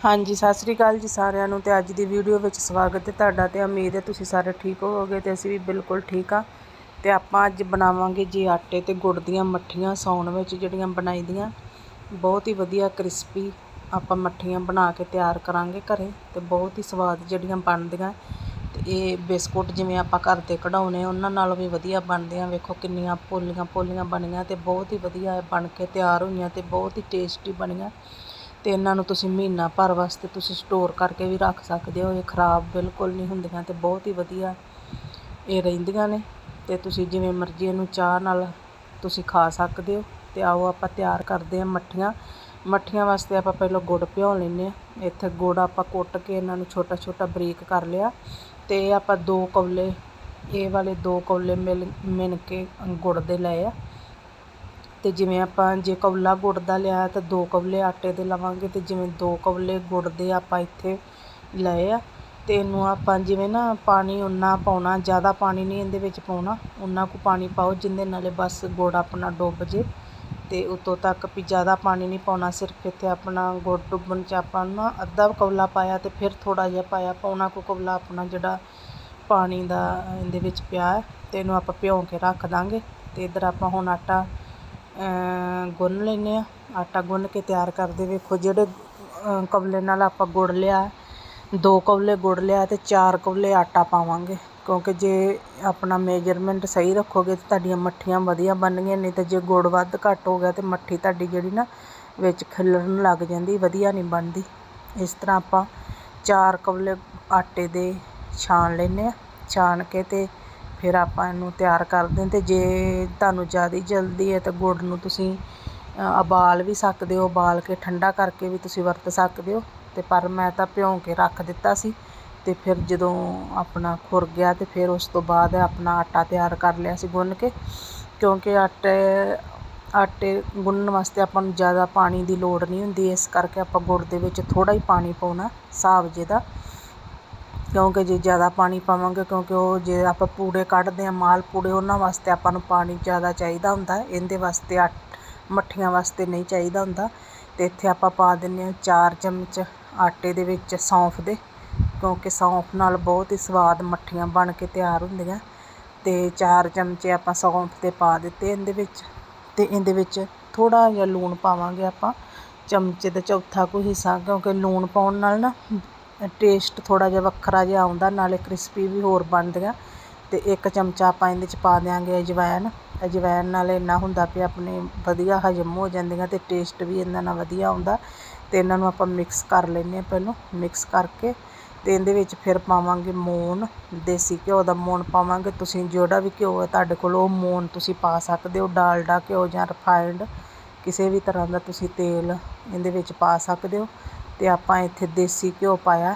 ਹਾਂਜੀ, ਸਤਿ ਸ੍ਰੀ ਅਕਾਲ ਜੀ ਸਾਰਿਆਂ ਨੂੰ ਤੇ ਅੱਜ ਦੀ ਵੀਡੀਓ ਵਿੱਚ ਸਵਾਗਤ ਹੈ ਤੁਹਾਡਾ ਤੇ ਉਮੀਦ ਹੈ ਤੁਸੀਂ ਸਾਰੇ ਠੀਕ ਹੋਵੋਗੇ ਤੇ ਅਸੀਂ ਵੀ ਬਿਲਕੁਲ ਠੀਕ ਆ ਤੇ ਆਪਾਂ ਅੱਜ ਬਣਾਵਾਂਗੇ ਜੀ ਆਟੇ ਤੇ ਗੁੜ ਦੀਆਂ ਮੱਠੀਆਂ ਸੌਣ ਵਿੱਚ ਜਿਹੜੀਆਂ ਬਣਾਈ ਦੀਆਂ। ਬਹੁਤ ਹੀ ਵਧੀਆ ਕ੍ਰਿਸਪੀ ਆਪਾਂ ਮੱਠੀਆਂ ਬਣਾ ਕੇ ਤਿਆਰ ਕਰਾਂਗੇ ਘਰੇ ਤੇ ਬਹੁਤ ਹੀ ਸਵਾਦ ਜਿਹੜੀਆਂ ਬਣਦੀਆਂ। ਤੇ ਇਹ ਬਿਸਕੁਟ ਜਿਵੇਂ ਆਪਾਂ ਘਰ ਤੇ ਕਢਾਉਨੇ ਉਹਨਾਂ ਨਾਲੋਂ ਵੀ ਵਧੀਆ ਬਣਦੇ ਆ ਵੇਖੋ ਕਿੰਨੀਆਂ ਪੋਲੀਆਂ ਪੋਲੀਆਂ ਬਣੀਆਂ ਤੇ ਬਹੁਤ ਹੀ ਵਧੀਆ ਬਣ ਕੇ ਤਿਆਰ ਹੋਈਆਂ ਤੇ ਬਹੁਤ ਹੀ ਟੇਸਟੀ ਬਣੀਆਂ। ਅਤੇ ਇਹਨਾਂ ਨੂੰ ਤੁਸੀਂ ਮਹੀਨਾ ਭਰ ਵਾਸਤੇ ਤੁਸੀਂ ਸਟੋਰ ਕਰਕੇ ਵੀ ਰੱਖ ਸਕਦੇ ਹੋ। ਇਹ ਖਰਾਬ ਬਿਲਕੁਲ ਨਹੀਂ ਹੁੰਦੀਆਂ ਅਤੇ ਬਹੁਤ ਹੀ ਵਧੀਆ ਇਹ ਰਹਿੰਦੀਆਂ ਨੇ ਅਤੇ ਤੁਸੀਂ ਜਿਵੇਂ ਮਰਜ਼ੀ ਇਹਨੂੰ ਚਾਹ ਨਾਲ ਤੁਸੀਂ ਖਾ ਸਕਦੇ ਹੋ ਅਤੇ ਆਓ ਆਪਾਂ ਤਿਆਰ ਕਰਦੇ ਹਾਂ ਮੱਠੀਆਂ। ਮੱਠੀਆਂ ਵਾਸਤੇ ਆਪਾਂ ਪਹਿਲਾਂ ਗੁੜ ਭਿਓ ਲੈਂਦੇ ਹਾਂ। ਇੱਥੇ ਗੁੜ ਆਪਾਂ ਕੁੱਟ ਕੇ ਇਹਨਾਂ ਨੂੰ ਛੋਟਾ ਛੋਟਾ ਬਰੀਕ ਕਰ ਲਿਆ ਅਤੇ ਇਹ ਆਪਾਂ ਦੋ ਕੌਲੇ, ਇਹ ਵਾਲੇ ਦੋ ਕੌਲੇ ਮਿਲ, ਮਿਣ ਕੇ ਗੁੜ ਦੇ ਲਏ ਆ। ਤੇ ਜਿਵੇਂ ਆਪਾਂ ਜੇ ਕੌਲਾ ਗੁੜ ਦਾ ਲਿਆ ਤਾਂ ਦੋ ਕੌਲੇ ਆਟੇ ਦੇ ਲਵਾਂਗੇ ਤੇ ਜਿਵੇਂ ਦੋ ਕੌਲੇ ਗੁੜ ਦੇ ਆਪਾਂ ਇੱਥੇ ਲਏ ਆ ਤੇ ਇਹਨੂੰ ਆਪਾਂ ਜਿਵੇਂ ਨਾ ਪਾਣੀ ਉਨਾ ਪਾਉਣਾ, ਜ਼ਿਆਦਾ ਪਾਣੀ ਨਹੀਂ ਇਹਦੇ ਵਿੱਚ ਪਾਉਣਾ, ਉਨਾ ਕੁ ਪਾਣੀ ਪਾਓ ਜਿੰਦੇ ਨਾਲੇ ਬਸ ਗੁੜ ਆਪਣਾ ਡੁੱਬ ਜੇ ਤੇ ਉਤੋਂ ਤੱਕ ਵੀ ਜ਼ਿਆਦਾ ਪਾਣੀ ਨਹੀਂ ਪਾਉਣਾ, ਸਿਰਫ ਇੱਥੇ ਆਪਣਾ ਗੁੜ ਡੁੱਬਣ 'ਚ ਆਪਾਂ ਨਾ ਅੱਧਾ ਕੌਲਾ ਪਾਇਆ ਤੇ ਫਿਰ ਥੋੜਾ ਜਿਹਾ ਪਾਇਆ, ਪੌਣਾ ਕੁ ਕੌਲਾ ਆਪਣਾ ਜਿਹੜਾ ਪਾਣੀ ਦਾ ਇਹਦੇ ਵਿੱਚ ਪਿਆ ਤੇ ਇਹਨੂੰ ਆਪਾਂ ਭਿਉਂ ਕੇ ਰੱਖ ਦਾਂਗੇ ਤੇ ਇਧਰ ਆਪਾਂ ਹੁਣ ਆਟਾ ਗੁੰਨ ਲੈਂਦੇ ਹਾਂ। ਆਟਾ ਗੁੰਨ ਕੇ ਤਿਆਰ ਕਰਦੇ ਵੇਖੋ, ਜਿਹੜੇ ਕੌਲੇ ਨਾਲ ਆਪਾਂ ਗੁੜ ਲਿਆ, ਦੋ ਕੌਲੇ ਗੁੜ ਲਿਆ ਅਤੇ ਚਾਰ ਕੌਲੇ ਆਟਾ ਪਾਵਾਂਗੇ। ਕਿਉਂਕਿ ਜੇ ਆਪਣਾ ਮੇਜਰਮੈਂਟ ਸਹੀ ਰੱਖੋਗੇ ਤਾਂ ਤੁਹਾਡੀਆਂ ਮੱਠੀਆਂ ਵਧੀਆ ਬਣਨਗੀਆਂ, ਨਹੀਂ ਤਾਂ ਜੇ ਗੁੜ ਵੱਧ ਘੱਟ ਹੋ ਗਿਆ ਤਾਂ ਮੱਠੀ ਤੁਹਾਡੀ ਜਿਹੜੀ ਨਾ ਵਿੱਚ ਖਿਲਰਨ ਲੱਗ ਜਾਂਦੀ, ਵਧੀਆ ਨਹੀਂ ਬਣਦੀ। ਇਸ ਤਰ੍ਹਾਂ ਆਪਾਂ ਚਾਰ ਕੌਲੇ ਆਟੇ ਦੇ ਛਾਣ ਲੈਂਦੇ ਹਾਂ। ਛਾਣ ਕੇ ਤੇ ਫਿਰ ਆਪਾਂ ਇਹਨੂੰ ਤਿਆਰ ਕਰਦੇ ਹਾਂ ਅਤੇ ਜੇ ਤੁਹਾਨੂੰ ਜ਼ਿਆਦਾ ਜਲਦੀ ਹੈ ਤਾਂ ਗੁੜ ਨੂੰ ਤੁਸੀਂ ਉਬਾਲ ਵੀ ਸਕਦੇ ਹੋ, ਉਬਾਲ ਕੇ ਠੰਡਾ ਕਰਕੇ ਵੀ ਤੁਸੀਂ ਵਰਤ ਸਕਦੇ ਹੋ। ਅਤੇ ਪਰ ਮੈਂ ਤਾਂ ਭਿਉਂ ਕੇ ਰੱਖ ਦਿੱਤਾ ਸੀ ਅਤੇ ਫਿਰ ਜਦੋਂ ਆਪਣਾ ਖੁਰ ਗਿਆ ਤੇ ਫਿਰ ਉਸ ਤੋਂ ਬਾਅਦ ਆਪਣਾ ਆਟਾ ਤਿਆਰ ਕਰ ਲਿਆ ਸੀ ਗੁੰਨ ਕੇ। ਕਿਉਂਕਿ ਆਟੇ ਆਟੇ ਗੁੰਨਣ ਵਾਸਤੇ ਆਪਾਂ ਨੂੰ ਜ਼ਿਆਦਾ ਪਾਣੀ ਦੀ ਲੋੜ ਨਹੀਂ ਹੁੰਦੀ, ਇਸ ਕਰਕੇ ਆਪਾਂ ਗੁੜ ਦੇ ਵਿੱਚ ਥੋੜ੍ਹਾ ਹੀ ਪਾਣੀ ਪਾਉਣਾ ਹਿਸਾਬ ਜਿਹਦਾ। ਕਿਉਂਕਿ ਜੇ ਜ਼ਿਆਦਾ ਪਾਣੀ ਪਾਵਾਂਗੇ, ਕਿਉਂਕਿ ਉਹ ਜੇ ਆਪਾਂ ਪੂੜੇ ਕੱਢਦੇ ਹਾਂ, ਮਾਲ ਪੂੜੇ, ਉਹਨਾਂ ਵਾਸਤੇ ਆਪਾਂ ਨੂੰ ਪਾਣੀ ਜ਼ਿਆਦਾ ਚਾਹੀਦਾ ਹੁੰਦਾ ਇਹਦੇ ਵਾਸਤੇ ਆ ਮੱਠੀਆਂ ਵਾਸਤੇ ਨਹੀਂ ਚਾਹੀਦਾ ਹੁੰਦਾ। ਅਤੇ ਇੱਥੇ ਆਪਾਂ ਪਾ ਦਿੰਦੇ ਹਾਂ ਚਾਰ ਚਮਚ ਆਟੇ ਦੇ ਵਿੱਚ ਸੌਂਫ ਦੇ, ਕਿਉਂਕਿ ਸੌਂਫ ਨਾਲ ਬਹੁਤ ਹੀ ਸਵਾਦ ਮੱਠੀਆਂ ਬਣ ਕੇ ਤਿਆਰ ਹੁੰਦੀਆਂ। ਅਤੇ ਚਾਰ ਚਮਚੇ ਆਪਾਂ ਸੌਂਫ ਦੇ ਪਾ ਦਿੱਤੇ ਇਹਦੇ ਵਿੱਚ। ਅਤੇ ਇਹਦੇ ਵਿੱਚ ਥੋੜ੍ਹਾ ਜਿਹਾ ਲੂਣ ਪਾਵਾਂਗੇ ਆਪਾਂ। ਚਮਚੇ ਦਾ ਚੌਥਾ ਕੁ ਹਿੱਸਾ, ਕਿਉਂਕਿ ਲੂਣ ਪਾਉਣ ਨਾਲ ਨਾ ਟੇਸਟ ਥੋੜ੍ਹਾ ਜਿਹਾ ਵੱਖਰਾ ਜਿਹਾ ਆਉਂਦਾ, ਨਾਲੇ ਕ੍ਰਿਸਪੀ ਵੀ ਹੋਰ ਬਣਦੀਆਂ। ਅਤੇ ਇੱਕ ਚਮਚਾ ਆਪਾਂ ਇਹਦੇ 'ਚ ਪਾ ਦਿਆਂਗੇ ਅਜਵਾਇਣ ਅਜਵਾਇਣ ਨਾਲ ਇੰਨਾ ਹੁੰਦਾ ਵੀ ਆਪਣੇ ਵਧੀਆ ਹਜਮ ਹੋ ਜਾਂਦੀਆਂ ਅਤੇ ਟੇਸਟ ਵੀ ਇਹਨਾਂ ਨਾਲ ਵਧੀਆ ਆਉਂਦਾ। ਅਤੇ ਇਹਨਾਂ ਨੂੰ ਆਪਾਂ ਮਿਕਸ ਕਰ ਲੈਂਦੇ ਹਾਂ ਪਹਿਲਾਂ, ਮਿਕਸ ਕਰਕੇ। ਅਤੇ ਇਹਦੇ ਵਿੱਚ ਫਿਰ ਪਾਵਾਂਗੇ ਮੂਣ ਦੇਸੀ ਘਿਓ ਦਾ ਮੂਣ ਪਾਵਾਂਗੇ। ਤੁਸੀਂ ਜਿਹੜਾ ਵੀ ਘਿਓ ਹੈ ਤੁਹਾਡੇ ਕੋਲ, ਉਹ ਮੂਣ ਤੁਸੀਂ ਪਾ ਸਕਦੇ ਹੋ। ਡਾਲਡਾ ਘਿਓ ਜਾਂ ਰਿਫਾਈਨਡ ਕਿਸੇ ਵੀ ਤਰ੍ਹਾਂ ਦਾ ਤੁਸੀਂ ਤੇਲ ਇਹਦੇ ਵਿੱਚ ਪਾ ਸਕਦੇ ਹੋ। ਅਤੇ ਆਪਾਂ ਇੱਥੇ ਦੇਸੀ ਘਿਓ ਪਾਇਆ।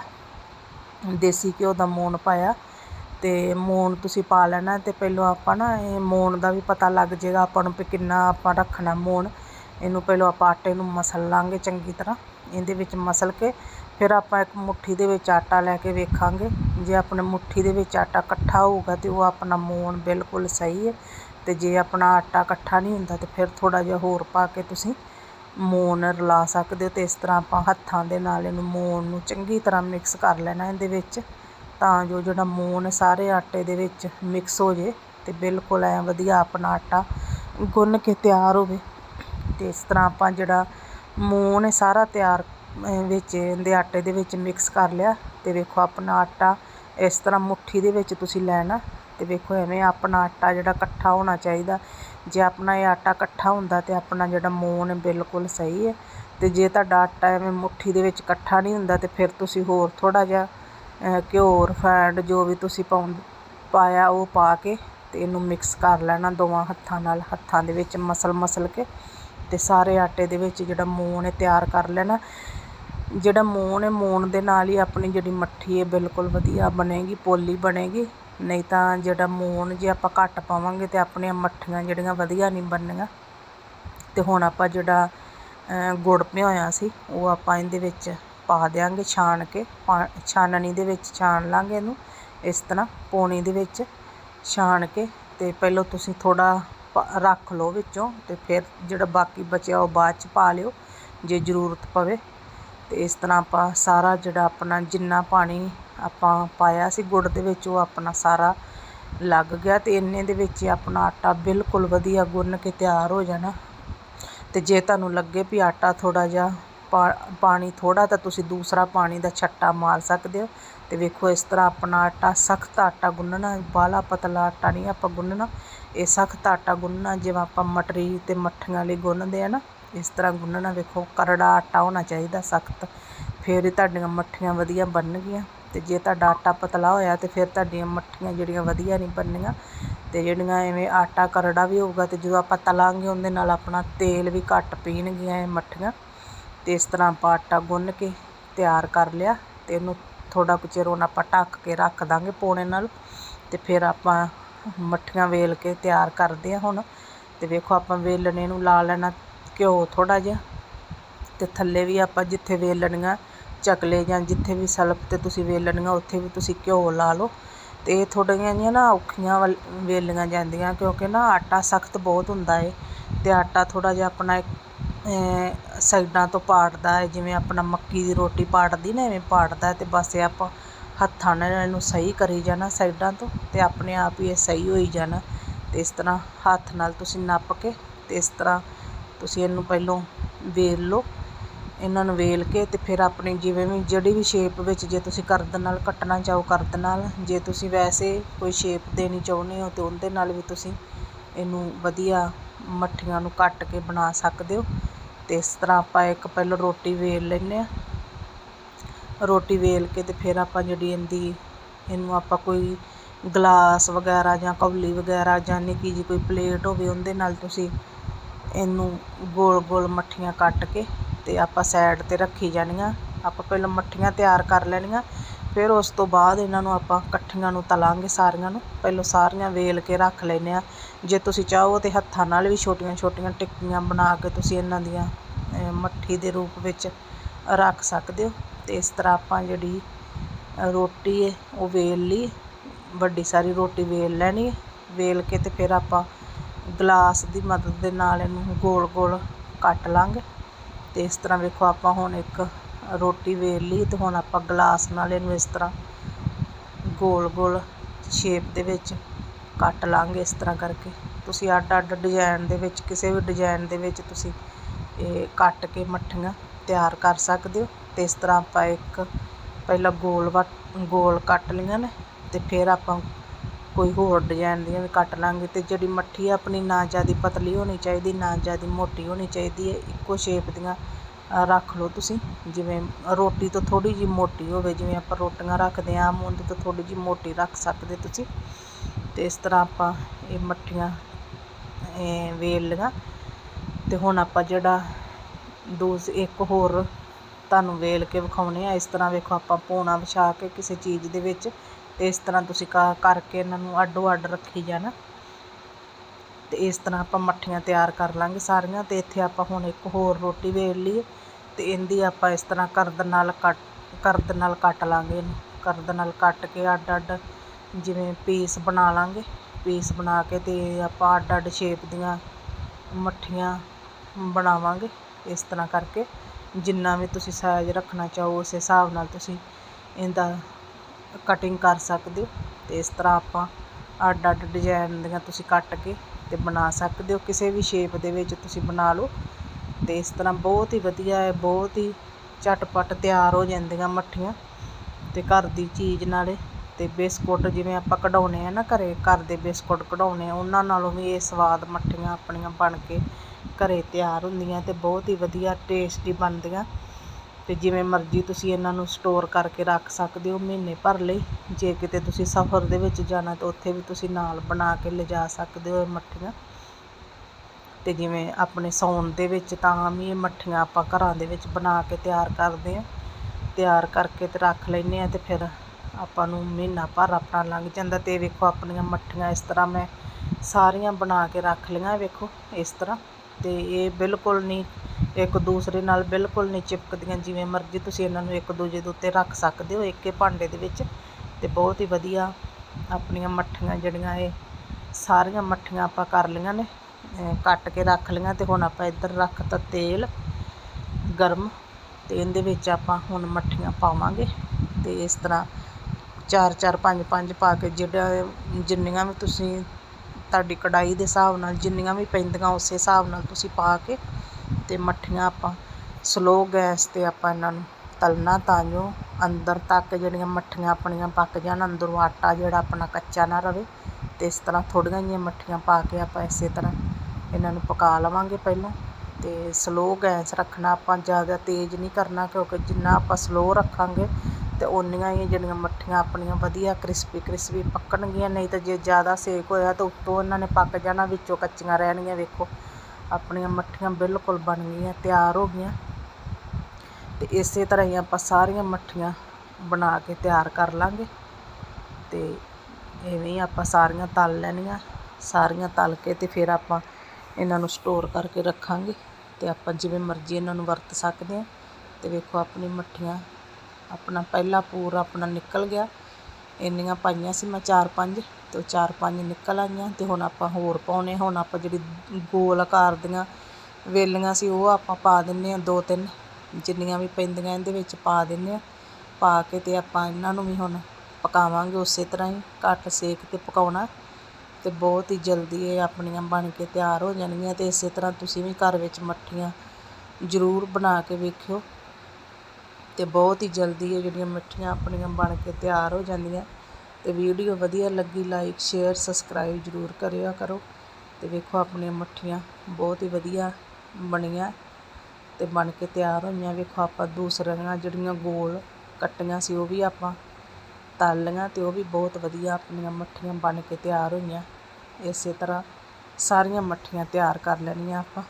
ਦੇਸੀ ਘਿਓ ਦਾ ਮੂਣ ਪਾਇਆ ਅਤੇ ਮੂਣ ਤੁਸੀਂ ਪਾ ਲੈਣਾ ਅਤੇ ਪਹਿਲਾਂ ਆਪਾਂ ਨਾ ਇਹ ਮੂਣ ਦਾ ਵੀ ਪਤਾ ਲੱਗ ਜਾਏਗਾ ਆਪਾਂ ਨੂੰ ਵੀ ਕਿੰਨਾ ਆਪਾਂ ਰੱਖਣਾ ਮੂਣ ਇਹਨੂੰ ਪਹਿਲਾਂ ਆਪਾਂ ਆਟੇ ਨੂੰ ਮਸਲ ਲਾਂਗੇ ਚੰਗੀ ਤਰ੍ਹਾਂ, ਇਹਦੇ ਵਿੱਚ ਮਸਲ ਕੇ ਫਿਰ ਆਪਾਂ ਇੱਕ ਮੁੱਠੀ ਦੇ ਵਿੱਚ ਆਟਾ ਲੈ ਕੇ ਵੇਖਾਂਗੇ। ਜੇ ਆਪਣੇ ਮੁੱਠੀ ਦੇ ਵਿੱਚ ਆਟਾ ਇਕੱਠਾ ਹੋਊਗਾ ਤੇ ਉਹ ਆਪਣਾ ਮੂਣ ਬਿਲਕੁਲ ਸਹੀ ਹੈ ਤੇ ਜੇ ਆਪਣਾ ਆਟਾ ਇਕੱਠਾ ਨਹੀਂ ਹੁੰਦਾ ਤੇ ਫਿਰ ਥੋੜਾ ਜਿਹਾ ਹੋਰ ਪਾ ਕੇ ਤੁਸੀਂ ਮੂਣ ਰਲਾ ਸਕਦੇ ਹੋ ਤੇ ਇਸ ਤਰ੍ਹਾਂ ਆਪਾਂ ਹੱਥਾਂ ਦੇ ਨਾਲ ਇਹਨੂੰ ਮੋਣ ਨੂੰ ਚੰਗੀ ਤਰ੍ਹਾਂ ਮਿਕਸ ਕਰ ਲੈਣਾ ਇਹਦੇ ਵਿੱਚ। ਤਾਂ ਜੋ ਜਿਹੜਾ ਮੂਣ ਸਾਰੇ ਆਟੇ ਦੇ ਵਿੱਚ ਮਿਕਸ ਹੋ ਜੇ ਤੇ ਬਿਲਕੁਲ ਐ ਵਧੀਆ ਆਪਣਾ ਆਟਾ ਗੁੰਨ ਕੇ ਤਿਆਰ ਹੋਵੇ। ਤੇ ਇਸ ਤਰ੍ਹਾਂ ਆਪਾਂ ਜਿਹੜਾ ਮੂਣ ਹੈ ਸਾਰਾ ਤਿਆਰ ਵਿੱਚ ਇਹਦੇ ਆਟੇ ਦੇ ਵਿੱਚ ਮਿਕਸ ਕਰ ਲਿਆ। ਤੇ ਵੇਖੋ ਆਪਣਾ ਆਟਾ ਇਸ ਤਰ੍ਹਾਂ ਮੁੱਠੀ ਦੇ ਵਿੱਚ ਤੁਸੀਂ ਲੈਣਾ। ਤੇ ਵੇਖੋ ਐਵੇਂ ਆਪਣਾ ਆਟਾ ਜਿਹੜਾ ਇਕੱਠਾ ਹੋਣਾ ਚਾਹੀਦਾ। ਜੇ ਆਪਣਾ ਇਹ ਆਟਾ ਇਕੱਠਾ ਹੁੰਦਾ ਤੇ ਆਪਣਾ ਜਿਹੜਾ ਮੋਨ ਹੈ ਬਿਲਕੁਲ ਸਹੀ ਹੈ। ਤੇ ਜੇ ਤੁਹਾਡਾ ਆਟਾ ਐਵੇਂ ਮੁੱਠੀ ਦੇ ਵਿੱਚ ਇਕੱਠਾ ਨਹੀਂ ਹੁੰਦਾ ਤੇ ਫਿਰ ਤੁਸੀਂ ਹੋਰ ਥੋੜਾ ਜਿਹਾ ਘਿਓ ਰਿਫਾਈਂਡ ਜੋ ਵੀ ਤੁਸੀਂ ਪਾਉਂ, ਪਾਇਆ ਉਹ ਪਾ ਕੇ ਤੇ ਇਹਨੂੰ ਮਿਕਸ ਕਰ ਲੈਣਾ ਦੋਵਾਂ ਹੱਥਾਂ ਨਾਲ, ਹੱਥਾਂ ਦੇ ਵਿੱਚ ਮਸਲ ਮਸਲ ਕੇ ਤੇ ਸਾਰੇ ਆਟੇ ਦੇ ਵਿੱਚ ਜਿਹੜਾ ਮੂਨ ਹੈ ਤਿਆਰ ਕਰ ਲੈਣਾ। ਜਿਹੜਾ ਮੋਨ ਹੈ ਮੂਨ ਦੇ ਨਾਲ ਹੀ ਆਪਣੀ ਜਿਹੜੀ ਮੱਠੀ ਹੈ ਬਿਲਕੁਲ ਵਧੀਆ ਬਣੇਗੀ, ਪੋਲੀ ਬਣੇਗੀ। ਨਹੀਂ ਤਾਂ ਜਿਹੜਾ ਮੂਣ ਜੇ ਆਪਾਂ ਘੱਟ ਪਾਵਾਂਗੇ ਤੇ ਆਪਣੀਆਂ ਮੱਠੀਆਂ ਜਿਹੜੀਆਂ ਵਧੀਆ ਨਹੀਂ ਬਣਨੀਆਂ। ਤੇ ਹੁਣ ਆਪਾਂ ਜਿਹੜਾ ਗੁੜ ਭਿਓਇਆ ਸੀ, ਉਹ ਆਪਾਂ ਇਹਦੇ ਵਿੱਚ ਪਾ ਦਿਆਂਗੇ ਛਾਣ ਕੇ ਛਾਨਣੀ ਦੇ ਵਿੱਚ ਛਾਣ ਲਾਂਗੇ ਇਹਨੂੰ, ਇਸ ਤਰ੍ਹਾਂ ਪੋਣੀ ਦੇ ਵਿੱਚ ਛਾਣ ਕੇ ਤੇ ਪਹਿਲਾਂ ਤੁਸੀਂ ਥੋੜਾ ਰੱਖ ਲਓ ਵਿੱਚੋਂ ਤੇ ਫਿਰ ਜਿਹੜਾ ਬਾਕੀ ਬਚਿਆ ਉਹ ਬਾਅਦ ਚ ਪਾ ਲਿਓ, ਜੇ ਜ਼ਰੂਰਤ ਪਵੇ। ਤੇ ਇਸ ਤਰ੍ਹਾਂ ਆਪਾਂ ਸਾਰਾ ਜਿਹੜਾ ਆਪਣਾ ਜਿੰਨਾ ਪਾਣੀ ਆਪਾਂ ਪਾਇਆ ਸੀ ਗੁੜ ਦੇ ਵਿੱਚ, ਉਹ ਆਪਣਾ ਸਾਰਾ ਲੱਗ ਗਿਆ ਤੇ ਇੰਨੇ ਦੇ ਵਿੱਚ ਹੀ ਆਪਣਾ ਆਟਾ ਬਿਲਕੁਲ ਵਧੀਆ ਗੁੰਨ ਕੇ ਤਿਆਰ ਹੋ ਜਾਣਾ। ਤੇ ਜੇ ਤੁਹਾਨੂੰ ਲੱਗੇ ਵੀ ਆਟਾ ਥੋੜਾ ਜਿਹਾ ਪਾਣੀ ਥੋੜਾ ਤਾਂ ਤੁਸੀਂ ਦੂਸਰਾ ਪਾਣੀ ਦਾ ਛੱਟਾ ਮਾਰ ਸਕਦੇ ਹੋ। ਤੇ ਵੇਖੋ ਇਸ ਤਰ੍ਹਾਂ ਆਪਣਾ ਆਟਾ ਸਖਤ ਆਟਾ ਗੁੰਨਣਾ, ਬਾਹਲਾ ਪਤਲਾ ਆਟਾ ਨਹੀਂ ਆਪਾਂ ਗੁੰਨਣਾ। ਇਹ ਸਖਤ ਆਟਾ ਗੁੰਨਣਾ, ਜਿਵੇਂ ਆਪਾਂ ਮਟਰੀ ਤੇ ਮੱਠੀਆਂ ਲਈ ਗੁੰਨਦੇ ਆ ਨਾ, ਇਸ ਤਰ੍ਹਾਂ ਗੁੰਨਣਾ ਵੇਖੋ, ਕਰੜਾ ਆਟਾ ਹੋਣਾ ਚਾਹੀਦਾ ਸਖਤ। ਫਿਰ ਹੀ ਤੁਹਾਡੀਆਂ ਮੱਠੀਆਂ ਵਧੀਆ ਬਣਨਗੀਆਂ। ਤੇ ਜੇ ਤੁਹਾਡਾ ਆਟਾ ਪਤਲਾ ਹੋਇਆ ਤੇ ਫਿਰ ਤੁਹਾਡੀਆਂ ਮੱਠੀਆਂ ਜਿਹੜੀਆਂ ਵਧੀਆ ਨਹੀਂ ਬਣਨੀਆਂ ਤੇ ਜਿਹੜੀਆਂ ਐਵੇਂ ਆਟਾ ਕਰੜਾ ਵੀ ਹੋਊਗਾ ਤੇ ਜਦੋਂ ਆਪਾਂ ਤਲਾਂਗੇ ਉਹਦੇ ਨਾਲ ਆਪਣਾ ਤੇਲ ਵੀ ਘੱਟ ਪੀਣਗੀਆਂ ਇਹ ਮੱਠੀਆਂ ਤੇ ਇਸ ਤਰ੍ਹਾਂ ਆਪਾਂ ਆਟਾ ਗੁੰਨ ਕੇ ਤਿਆਰ ਕਰ ਲਿਆ ਤੇ ਇਹਨੂੰ ਥੋੜਾ ਕੁ ਚਿਰ ਹੁਣ ਆਪਾਂ ਢੱਕ ਕੇ ਰੱਖ ਦਾਂਗੇ ਪੋਣੇ ਨਾਲ ਤੇ ਫਿਰ ਆਪਾਂ ਮੱਠੀਆਂ ਵੇਲ ਕੇ ਤਿਆਰ ਕਰਦੇ ਆ ਹੁਣ ਤੇ ਵੇਖੋ ਆਪਾਂ ਵੇਲਣੇ ਨੂੰ ਲਾ ਲੈਣਾ ਘਿਓ ਥੋੜਾ ਜਿਹਾ ਤੇ ਥੱਲੇ ਵੀ ਆਪਾਂ ਜਿੱਥੇ ਵੇਲਣੀਆਂ ਚਕਲੇ ਜਾਂ ਜਿੱਥੇ ਵੀ ਸਲਪ ਤੇ ਤੁਸੀਂ ਵੇਲਣੀਆਂ, ਉੱਥੇ ਵੀ ਤੁਸੀਂ ਘਿਓ ਲਾ ਲਓ। ਅਤੇ ਇਹ ਥੋੜ੍ਹੀਆਂ ਜਿਹੀਆਂ ਨਾ ਔਖੀਆਂ ਵੱਲ ਵੇਲੀਆਂ ਜਾਂਦੀਆਂ, ਕਿਉਂਕਿ ਨਾ ਆਟਾ ਸਖਤ ਬਹੁਤ ਹੁੰਦਾ ਏ। ਅਤੇ ਆਟਾ ਥੋੜ੍ਹਾ ਜਿਹਾ ਆਪਣਾ ਸਾਈਡਾਂ ਤੋਂ ਪਾੜਦਾ ਹੈ ਜਿਵੇਂ ਆਪਣਾ ਮੱਕੀ ਦੀ ਰੋਟੀ ਪਾੜਦੀ ਨਾ, ਐਵੇਂ ਪਾੜਦਾ ਅਤੇ ਬਸ ਇਹ ਆਪਾਂ ਹੱਥਾਂ ਨਾਲ ਇਹਨੂੰ ਸਹੀ ਕਰੀ ਜਾਣਾ ਸਾਈਡਾਂ ਤੋਂ ਅਤੇ ਆਪਣੇ ਆਪ ਹੀ ਇਹ ਸਹੀ ਹੋਈ ਜਾਣਾ। ਅਤੇ ਇਸ ਤਰ੍ਹਾਂ ਹੱਥ ਨਾਲ ਤੁਸੀਂ ਨੱਪ ਕੇ ਅਤੇ ਇਸ ਤਰ੍ਹਾਂ ਤੁਸੀਂ ਇਹਨੂੰ ਪਹਿਲੋਂ ਵੇਲ ਲਓ। ਇਹਨਾਂ ਨੂੰ ਵੇਲ ਕੇ ਅਤੇ ਫਿਰ ਆਪਣੀ ਜਿਵੇਂ ਵੀ, ਜਿਹੜੀ ਵੀ ਸ਼ੇਪ ਵਿੱਚ ਜੇ ਤੁਸੀਂ ਕਰਦ ਨਾਲ ਕੱਟਣਾ ਚਾਹੋ ਕਰਦ ਨਾਲ, ਜੇ ਤੁਸੀਂ ਵੈਸੇ ਕੋਈ ਸ਼ੇਪ ਦੇਣੀ ਚਾਹੁੰਦੇ ਹੋ ਤਾਂ ਉਹਦੇ ਨਾਲ ਵੀ ਤੁਸੀਂ ਇਹਨੂੰ ਵਧੀਆ ਮੱਠੀਆਂ ਨੂੰ ਕੱਟ ਕੇ ਬਣਾ ਸਕਦੇ ਹੋ। ਅਤੇ ਇਸ ਤਰ੍ਹਾਂ ਆਪਾਂ ਇੱਕ ਪਹਿਲਾਂ ਰੋਟੀ ਵੇਲ ਲੈਂਦੇ ਹਾਂ। ਰੋਟੀ ਵੇਲ ਕੇ ਅਤੇ ਫਿਰ ਆਪਾਂ ਜਿਹੜੀ ਇਹਦੀ, ਇਹਨੂੰ ਆਪਾਂ ਕੋਈ ਗਲਾਸ ਵਗੈਰਾ ਜਾਂ ਕੌਲੀ ਵਗੈਰਾ ਜਾਂ ਨਿੱਕੀ ਜਿਹੀ ਕੋਈ ਪਲੇਟ ਹੋਵੇ, ਉਹਦੇ ਨਾਲ ਤੁਸੀਂ ਇਹਨੂੰ ਗੋਲ ਗੋਲ ਮੱਠੀਆਂ ਕੱਟ ਕੇ ਤੇ ਆਪਾਂ ਸਾਈਡ ਤੇ ਰੱਖੀ ਜਾਣੀਆਂ। ਆਪਾਂ ਪਹਿਲਾਂ ਮੱਠੀਆਂ ਤਿਆਰ ਕਰ ਲੈਣੀਆਂ, ਫਿਰ ਉਸ ਤੋਂ ਬਾਅਦ ਇਹਨਾਂ ਨੂੰ ਆਪਾਂ ਇਕੱਠੀਆਂ ਨੂੰ ਤਲਾਂਗੇ ਸਾਰੀਆਂ ਨੂੰ। ਪਹਿਲਾਂ ਸਾਰੀਆਂ ਵੇਲ ਕੇ ਰੱਖ ਲੈਂਦੇ ਆ ਜੇ ਤੁਸੀਂ ਚਾਹੋ ਤੇ ਹੱਥਾਂ ਨਾਲ ਵੀ ਛੋਟੀਆਂ ਛੋਟੀਆਂ ਟਿੱਕੀਆਂ ਬਣਾ ਕੇ ਤੁਸੀਂ ਇਹਨਾਂ ਦੀਆਂ ਮੱਠੀ ਦੇ ਰੂਪ ਵਿੱਚ ਰੱਖ ਸਕਦੇ ਹੋ। ਤੇ ਇਸ ਤਰ੍ਹਾਂ ਆਪਾਂ ਜਿਹੜੀ ਰੋਟੀ ਹੈ, ਉਹ ਵੇਲ ਲਈ। ਵੱਡੀ ਸਾਰੀ ਰੋਟੀ ਵੇਲ ਲੈਣੀ ਵੇਲ ਕੇ ਤੇ ਫਿਰ ਆਪਾਂ ਗਲਾਸ ਦੀ ਮਦਦ ਦੇ ਨਾਲ ਇਹਨੂੰ ਗੋਲ ਗੋਲ ਕੱਟ ਲਾਂਗੇ। ਤੇ ਇਸ ਤਰ੍ਹਾਂ ਵੇਖੋ ਆਪਾਂ ਹੁਣ ਇੱਕ ਰੋਟੀ ਵੇਲ ਲਈ ਤੇ ਹੁਣ ਆਪਾਂ ਗਲਾਸ ਨਾਲ ਇਹਨੂੰ ਇਸ ਤਰ੍ਹਾਂ ਗੋਲ ਗੋਲ ਸ਼ੇਪ ਦੇ ਵਿੱਚ ਕੱਟ ਲਾਂਗੇ ਇਸ ਤਰ੍ਹਾਂ ਕਰਕੇ। ਤੁਸੀਂ ਅੱਡ ਅੱਡ ਡਿਜ਼ਾਈਨ ਦੇ ਵਿੱਚ, ਕਿਸੇ ਵੀ ਡਿਜ਼ਾਈਨ ਦੇ ਵਿੱਚ ਤੁਸੀਂ ਇਹ ਕੱਟ ਕੇ ਮੱਠੀਆਂ ਤਿਆਰ ਕਰ ਸਕਦੇ ਹੋ ਤੇ ਇਸ ਤਰ੍ਹਾਂ ਆਪਾਂ ਇੱਕ ਪਹਿਲਾਂ ਗੋਲ ਗੋਲ ਕੱਟ ਲਈਆਂ ਨੇ ਤੇ ਫਿਰ ਆਪਾਂ ਕੋਈ ਹੋਰ ਡਿਜ਼ਾਈਨ ਦੀਆਂ ਵੀ ਕੱਟ ਲਾਂਗੇ ਅਤੇ ਜਿਹੜੀ ਮੱਠੀ ਆਪਣੀ ਨਾ ਜ਼ਿਆਦਾ ਪਤਲੀ ਹੋਣੀ ਚਾਹੀਦੀ, ਨਾ ਜ਼ਿਆਦਾ ਮੋਟੀ ਹੋਣੀ ਚਾਹੀਦੀ ਹੈ, ਇੱਕੋ ਸ਼ੇਪ ਦੀਆਂ ਰੱਖ ਲਓ ਤੁਸੀਂ। ਜਿਵੇਂ ਰੋਟੀ ਤੋਂ ਥੋੜ੍ਹੀ ਜਿਹੀ ਮੋਟੀ ਹੋਵੇ, ਜਿਵੇਂ ਆਪਾਂ ਰੋਟੀਆਂ ਰੱਖਦੇ ਹਾਂ ਆਮ ਉਹਦੇ ਤੋਂ ਥੋੜ੍ਹੀ ਜਿਹੀ ਮੋਟੀ ਰੱਖ ਸਕਦੇ ਤੁਸੀਂ। ਅਤੇ ਇਸ ਤਰ੍ਹਾਂ ਆਪਾਂ ਇਹ ਮੱਠੀਆਂ ਵੇਲ ਲਈਆਂ ਅਤੇ ਹੁਣ ਆਪਾਂ ਜਿਹੜਾ ਦੂਸ, ਇੱਕ ਹੋਰ ਤੁਹਾਨੂੰ ਵੇਲ ਕੇ ਵਿਖਾਉਂਦੇ ਆ। ਇਸ ਤਰ੍ਹਾਂ ਵੇਖੋ ਆਪਾਂ ਪੋਣਾ ਵਿਛਾ ਕੇ ਕਿਸੇ ਚੀਜ਼ ਦੇ ਵਿੱਚ ਇਸ ਤਰ੍ਹਾਂ ਤੁਸੀਂ ਕਾ ਕਰਕੇ ਇਹਨਾਂ ਨੂੰ ਅੱਡੋ ਅੱਡ ਰੱਖੀ ਜਾਣਾ। ਤੇ ਇਸ ਤਰ੍ਹਾਂ ਆਪਾਂ ਮੱਠੀਆਂ ਤਿਆਰ ਕਰ ਲਾਂਗੇ ਸਾਰੀਆਂ ਤੇ ਇੱਥੇ ਆਪਾਂ ਹੁਣ ਇੱਕ ਹੋਰ ਰੋਟੀ ਵੇਲ ਲਈ ਤੇ ਇਹਦੀ ਆਪਾਂ ਇਸ ਤਰ੍ਹਾਂ ਕਰਦ ਨਾਲ ਕੱਟ, ਕਰਦ ਨਾਲ ਕੱਟ ਲਾਂਗੇ ਇਹਨੂੰ। ਕਰਦ ਨਾਲ ਕੱਟ ਕੇ ਅੱਡ ਅੱਡ ਜਿਵੇਂ ਪੀਸ ਬਣਾ ਲਾਂਗੇ। ਪੀਸ ਬਣਾ ਕੇ ਤੇ ਆਪਾਂ ਅੱਡ ਅੱਡ ਸ਼ੇਪ ਦੀਆਂ ਮੱਠੀਆਂ ਬਣਾਵਾਂਗੇ। ਇਸ ਤਰ੍ਹਾਂ ਕਰਕੇ ਜਿੰਨਾ ਵੀ ਤੁਸੀਂ ਸਾਈਜ਼ ਰੱਖਣਾ ਚਾਹੋ ਉਸ ਹਿਸਾਬ ਨਾਲ ਤੁਸੀਂ ਇਹਦਾ ਕਟਿੰਗ ਕਰ ਸਕਦੇ ਹੋ ਅਤੇ ਇਸ ਤਰ੍ਹਾਂ ਆਪਾਂ ਅੱਡ ਅੱਡ ਡਿਜ਼ਾਈਨ ਦੀਆਂ ਤੁਸੀਂ ਕੱਟ ਕੇ ਅਤੇ ਬਣਾ ਸਕਦੇ ਹੋ। ਕਿਸੇ ਵੀ ਸ਼ੇਪ ਦੇ ਵਿੱਚ ਤੁਸੀਂ ਬਣਾ ਲਓ ਅਤੇ ਇਸ ਤਰ੍ਹਾਂ ਬਹੁਤ ਹੀ ਵਧੀਆ ਹੈ, ਬਹੁਤ ਹੀ ਝਟਪਟ ਤਿਆਰ ਹੋ ਜਾਂਦੀਆਂ ਮੱਠੀਆਂ ਅਤੇ ਘਰ ਦੀ ਚੀਜ਼ ਨਾਲੇ ਅਤੇ ਬਿਸਕੁਟ ਜਿਵੇਂ ਆਪਾਂ ਕਢਾਉਣੇ ਆ ਨਾ ਘਰੇ, ਘਰ ਦੇ ਬਿਸਕੁਟ ਕਢਾਉਣੇ ਆ, ਉਹਨਾਂ ਨਾਲੋਂ ਵੀ ਇਹ ਸਵਾਦ ਮੱਠੀਆਂ ਆਪਣੀਆਂ ਬਣ ਕੇ ਘਰੇ ਤਿਆਰ ਹੁੰਦੀਆਂ ਅਤੇ ਬਹੁਤ ਹੀ ਵਧੀਆ ਟੇਸਟੀ ਬਣਦੀਆਂ। ਤੇ ਜਿਵੇਂ ਮਰਜ਼ੀ ਤੁਸੀਂ ਇਹਨਾਂ ਨੂੰ ਸਟੋਰ ਕਰਕੇ ਰੱਖ ਸਕਦੇ ਹੋ ਮਹੀਨੇ ਭਰ ਲਈ। ਜੇ ਕਿਤੇ ਤੁਸੀਂ ਸਫ਼ਰ ਦੇ ਵਿੱਚ ਜਾਣਾ ਤਾਂ ਉੱਥੇ ਵੀ ਤੁਸੀਂ ਨਾਲ ਬਣਾ ਕੇ ਲਿਜਾ ਸਕਦੇ ਹੋ ਇਹ ਮੱਠੀਆਂ। ਤੇ ਜਿਵੇਂ ਆਪਣੇ ਸੌਣ ਦੇ ਵਿੱਚ ਤਾਂ ਵੀ ਇਹ ਮੱਠੀਆਂ ਆਪਾਂ ਘਰਾਂ ਦੇ ਵਿੱਚ ਬਣਾ ਕੇ ਤਿਆਰ ਕਰਦੇ ਹਾਂ। ਤਿਆਰ ਕਰਕੇ ਤੇ ਰੱਖ ਲੈਂਦੇ ਹਾਂ ਤੇ ਫਿਰ ਆਪਾਂ ਨੂੰ ਮਹੀਨਾ ਭਰ ਆਪਣਾ ਲੰਘ ਜਾਂਦਾ ਤੇ ਵੇਖੋ ਆਪਣੀਆਂ ਮੱਠੀਆਂ ਇਸ ਤਰ੍ਹਾਂ ਮੈਂ ਸਾਰੀਆਂ ਬਣਾ ਕੇ ਰੱਖ ਲਈਆਂ ਵੇਖੋ ਇਸ ਤਰ੍ਹਾਂ। ਤੇ ਇਹ ਬਿਲਕੁਲ ਨਹੀਂ, ਇੱਕ ਦੂਸਰੇ ਨਾਲ ਬਿਲਕੁਲ ਨਹੀਂ ਚਿਪਕਦੀਆਂ, ਜਿਵੇਂ ਮਰਜ਼ੀ ਤੁਸੀਂ ਇਹਨਾਂ ਨੂੰ ਇੱਕ ਦੂਜੇ ਦੇ ਉੱਤੇ ਰੱਖ ਸਕਦੇ ਹੋ ਇੱਕੇ ਭਾਂਡੇ ਦੇ ਵਿੱਚ। ਤੇ ਬਹੁਤ ਹੀ ਵਧੀਆ ਆਪਣੀਆਂ ਮੱਠੀਆਂ ਜਿਹੜੀਆਂ ਇਹ ਸਾਰੀਆਂ ਮੱਠੀਆਂ ਆਪਾਂ ਕਰ ਲਈਆਂ ਨੇ ਕੱਟ ਕੇ ਰੱਖ ਲਈਆਂ ਤੇ ਹੁਣ ਆਪਾਂ ਇੱਧਰ ਰੱਖਤਾ ਤੇਲ ਗਰਮ ਤੇ ਇਹਦੇ ਵਿੱਚ ਆਪਾਂ ਹੁਣ ਮੱਠੀਆਂ ਪਾਵਾਂਗੇ ਤੇ ਇਸ ਤਰ੍ਹਾਂ ਚਾਰ ਚਾਰ ਪੰਜ ਪੰਜ ਪਾ ਕੇ ਜਿਹੜਾ ਜਿੰਨੀਆਂ ਵੀ ਤੁਸੀਂ ਤੁਹਾਡੀ ਕੜਾਈ ਦੇ ਹਿਸਾਬ ਨਾਲ ਜਿੰਨੀਆਂ ਵੀ ਪੈਂਦੀਆਂ ਉਸੇ ਹਿਸਾਬ ਨਾਲ ਤੁਸੀਂ ਪਾ ਕੇ ਤੇ ਮੱਠੀਆਂ ਆਪਾਂ ਸਲੋ ਗੈਸ ਤੇ ਆਪਾਂ ਇਹਨਾਂ ਨੂੰ ਤਲਣਾ ਤਾਂ ਜੋ ਅੰਦਰ ਤੱਕ ਜਿਹੜੀਆਂ ਮੱਠੀਆਂ ਆਪਣੀਆਂ ਪੱਕ ਜਾਣ, ਅੰਦਰੋਂ ਆਟਾ ਜਿਹੜਾ ਆਪਣਾ ਕੱਚਾ ਨਾ ਰਵੇ ਤੇ ਇਸ ਤਰ੍ਹਾਂ ਥੋੜ੍ਹੀਆਂ ਜਿਹੀਆਂ ਮੱਠੀਆਂ ਪਾ ਕੇ ਆਪਾਂ ਇਸੇ ਤਰ੍ਹਾਂ ਇਹਨਾਂ ਨੂੰ ਪਕਾ ਲਵਾਂਗੇ ਪਹਿਲਾਂ ਤੇ ਸਲੋ ਗੈਸ ਰੱਖਣਾ ਆਪਾਂ ਜ਼ਿਆਦਾ ਤੇਜ਼ ਨਹੀਂ ਕਰਨਾ ਕਿਉਂਕਿ ਜਿੰਨਾ ਆਪਾਂ ਸਲੋ ਰੱਖਾਂਗੇ ਤੇ ਓਨੀਆਂ ਹੀ ਜਿਹੜੀਆਂ ਮੱਠੀਆਂ ਆਪਣੀਆਂ ਵਧੀਆ ਕ੍ਰਿਸਪੀ ਕ੍ਰਿਸਪੀ ਪੱਕਣਗੀਆਂ, ਨਹੀਂ ਤਾਂ ਜੇ ਜ਼ਿਆਦਾ ਸੇਕ ਹੋਇਆ ਤਾਂ ਉੱਤੋਂ ਇਹਨਾਂ ਨੇ ਪੱਕ ਜਾਣਾ, ਵਿੱਚੋਂ ਕੱਚੀਆਂ ਰਹਿਣਗੀਆਂ, ਵੇਖੋ। ਆਪਣੀਆਂ ਮੱਠੀਆਂ ਬਿਲਕੁਲ ਬਣ ਗਈਆਂ, ਤਿਆਰ ਹੋ ਗਈਆਂ। ਤੇ ਇਸੇ ਤਰ੍ਹਾਂ ਹੀ ਆਪਾਂ ਸਾਰੀਆਂ ਮੱਠੀਆਂ ਬਣਾ ਕੇ ਤਿਆਰ ਕਰ ਲਾਂਗੇ। ਤੇ ਇਵੇਂ ਹੀ ਆਪਾਂ ਸਾਰੀਆਂ ਤਲ ਲੈਣੀਆਂ, ਸਾਰੀਆਂ ਤਲ ਕੇ ਤੇ ਫਿਰ ਆਪਾਂ ਇਹਨਾਂ ਨੂੰ ਸਟੋਰ ਕਰਕੇ ਰੱਖਾਂਗੇ। ਤੇ ਆਪਾਂ ਜਿਵੇਂ ਮਰਜ਼ੀ ਇਹਨਾਂ ਨੂੰ ਵਰਤ ਸਕਦੇ ਹਾਂ। ਤੇ ਵੇਖੋ ਆਪਣੀ ਮੱਠੀਆਂ ਆਪਣਾ ਪਹਿਲਾ ਪੂਰ ਆਪਣਾ ਨਿਕਲ ਗਿਆ। ਇੰਨੀਆਂ ਪਾਈਆਂ ਸੀ ਮੈਂ ਚਾਰ ਪੰਜ, ਤੇ ਉਹ ਚਾਰ ਪੰਜ ਨਿਕਲ ਆਈਆਂ, ਤੇ ਹੁਣ ਆਪਾਂ ਹੋਰ ਪਾਉਣੇ। ਹੁਣ ਆਪਾਂ ਜਿਹੜੀ ਗੋਲ ਆਕਾਰ ਦੀਆਂ ਵੇਲੀਆਂ ਸੀ, ਉਹ ਆਪਾਂ ਪਾ ਦਿੰਨੇ ਆ ਦੋ ਤਿੰਨ। ਜਿੰਨੀਆਂ ਵੀ ਪੈਂਦੀਆਂ ਇਹਦੇ ਵਿੱਚ ਪਾ ਦਿੰਨੇ ਆ ਪਾ ਕੇ ਤੇ ਆਪਾਂ ਇਹਨਾਂ ਨੂੰ ਵੀ ਹੁਣ ਪਕਾਵਾਂਗੇ ਉਸੇ ਤਰ੍ਹਾਂ ਹੀ। ਘੱਟ ਸੇਕ ਤੇ ਪਕਾਉਣਾ, ਤੇ ਬਹੁਤ ਹੀ ਜਲਦੀ ਇਹ ਆਪਣੀਆਂ ਬਣ ਕੇ ਤਿਆਰ ਹੋ ਜਾਣਗੀਆਂ। ਤੇ ਇਸੇ ਤਰ੍ਹਾਂ ਤੁਸੀਂ ਵੀ ਘਰ ਵਿੱਚ ਮੱਠੀਆਂ ਜ਼ਰੂਰ ਬਣਾ ਕੇ ਵੇਖਿਓ। ਅਤੇ ਬਹੁਤ ਹੀ ਜਲਦੀ ਇਹ ਜਿਹੜੀਆਂ ਮੱਠੀਆਂ ਆਪਣੀਆਂ ਬਣ ਕੇ ਤਿਆਰ ਹੋ ਜਾਂਦੀਆਂ। ਅਤੇ ਵੀਡੀਓ ਵਧੀਆ ਲੱਗੀ ਲਾਈਕ ਸ਼ੇਅਰ ਸਬਸਕ੍ਰਾਈਬ ਜ਼ਰੂਰ ਕਰਿਆ ਕਰੋ। ਅਤੇ ਵੇਖੋ ਆਪਣੀਆਂ ਮੱਠੀਆਂ ਬਹੁਤ ਹੀ ਵਧੀਆ ਬਣੀਆਂ ਅਤੇ ਬਣ ਕੇ ਤਿਆਰ ਹੋਈਆਂ। ਵੇਖੋ ਆਪਾਂ ਦੂਸਰੀਆਂ ਜਿਹੜੀਆਂ ਗੋਲ ਕੱਟੀਆਂ ਸੀ ਉਹ ਵੀ ਆਪਾਂ ਤਲ ਲਈਆਂ ਤੇ ਉਹ ਵੀ ਬਹੁਤ ਵਧੀਆ ਆਪਣੀਆਂ ਮੱਠੀਆਂ ਬਣ ਕੇ ਤਿਆਰ ਹੋਈਆਂ। ਇਸੇ ਤਰ੍ਹਾਂ ਸਾਰੀਆਂ ਮੱਠੀਆਂ ਤਿਆਰ ਕਰ ਲੈਣੀਆਂ ਆਪਾਂ।